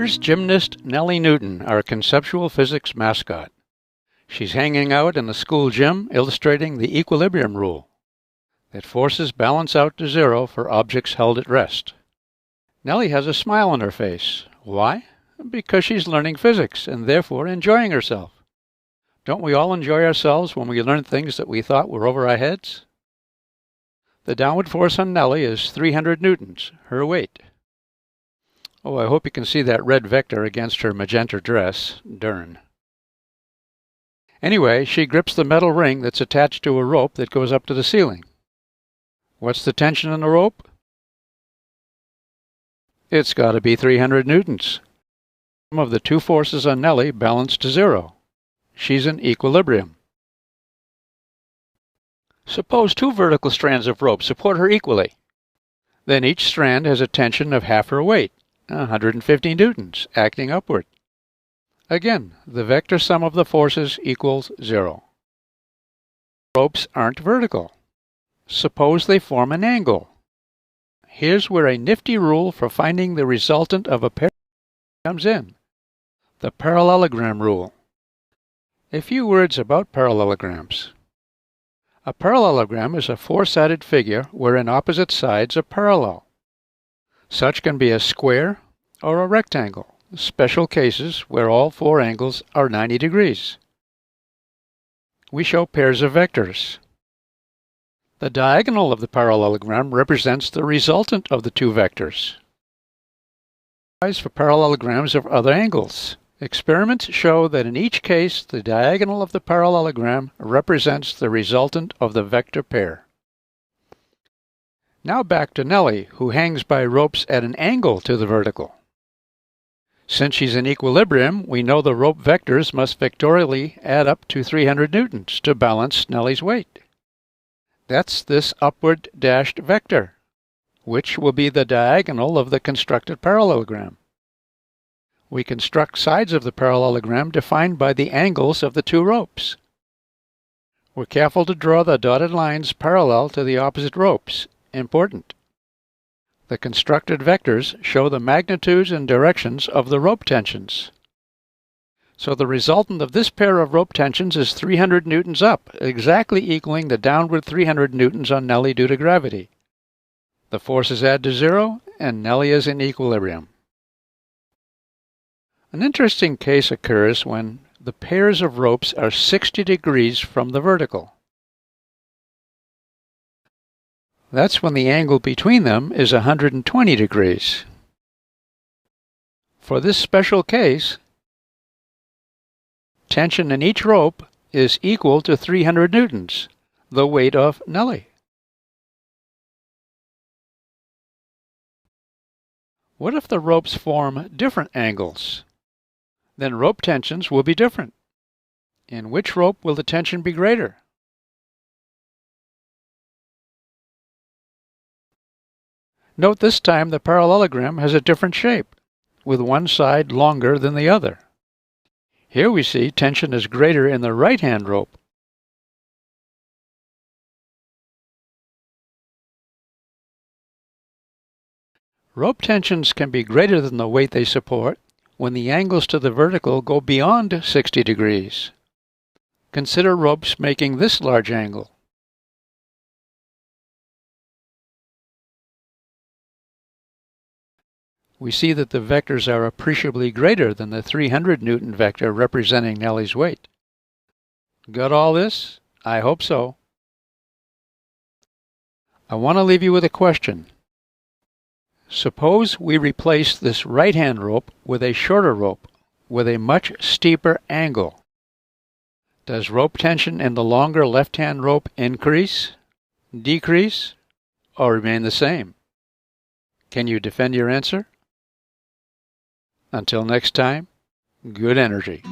Here's gymnast Nellie Newton, our conceptual physics mascot. She's hanging out in the school gym illustrating the equilibrium rule that forces balance out to zero for objects held at rest. Nellie has a smile on her face. Why? Because she's learning physics and therefore enjoying herself. Don't we all enjoy ourselves when we learn things that we thought were over our heads? The downward force on Nellie is 300 newtons, her weight. Oh, I hope you can see that red vector against her magenta dress. Dern. Anyway, she grips the metal ring that's attached to a rope that goes up to the ceiling. What's the tension in the rope? It's got to be 300 newtons. Some of the two forces on Nellie balance to zero. She's in equilibrium. Suppose two vertical strands of rope support her equally. Then each strand has a tension of half her weight, 150 newtons, acting upward. Again, the vector sum of the forces equals zero. Ropes aren't vertical. Suppose they form an angle. Here's where a nifty rule for finding the resultant of a pair comes in. The parallelogram rule. A few words about parallelograms. A parallelogram is a four-sided figure wherein opposite sides are parallel. Such can be a square or a rectangle, special cases where all four angles are 90 degrees. We show pairs of vectors. The diagonal of the parallelogram represents the resultant of the two vectors. For parallelograms of other angles. Experiments show that in each case, the diagonal of the parallelogram represents the resultant of the vector pair. Now back to Nellie, who hangs by ropes at an angle to the vertical. Since she's in equilibrium, we know the rope vectors must vectorially add up to 300 newtons to balance Nellie's weight. That's this upward dashed vector, which will be the diagonal of the constructed parallelogram we construct sides of the parallelogram defined by the angles of the two ropes. We're careful to draw the dotted lines parallel to the opposite ropes. Important. The constructed vectors show the magnitudes and directions of the rope tensions. So the resultant of this pair of rope tensions is 300 newtons up, exactly equaling the downward 300 newtons on Nellie due to gravity. The forces add to zero, and Nellie is in equilibrium. An interesting case occurs when the pairs of ropes are 60 degrees from the vertical. That's when the angle between them is 120 degrees. For this special case, tension in each rope is equal to 300 newtons, the weight of Nellie. What if the ropes form different angles? then rope tensions will be different. In which rope will the tension be greater? Note this time the parallelogram has a different shape, with one side longer than the other. Here we see tension is greater in the right-hand rope. Rope tensions can be greater than the weight they support when the angles to the vertical go beyond 60 degrees. Consider ropes making this large angle. We see that the vectors are appreciably greater than the 300 Newton vector representing Nellie's weight. Got all this? I hope so. I want to leave you with a question. Suppose we replace this right-hand rope with a shorter rope with a much steeper angle. Does rope tension in the longer left-hand rope increase, decrease, or remain the same? Can you defend your answer? Until next time, good energy.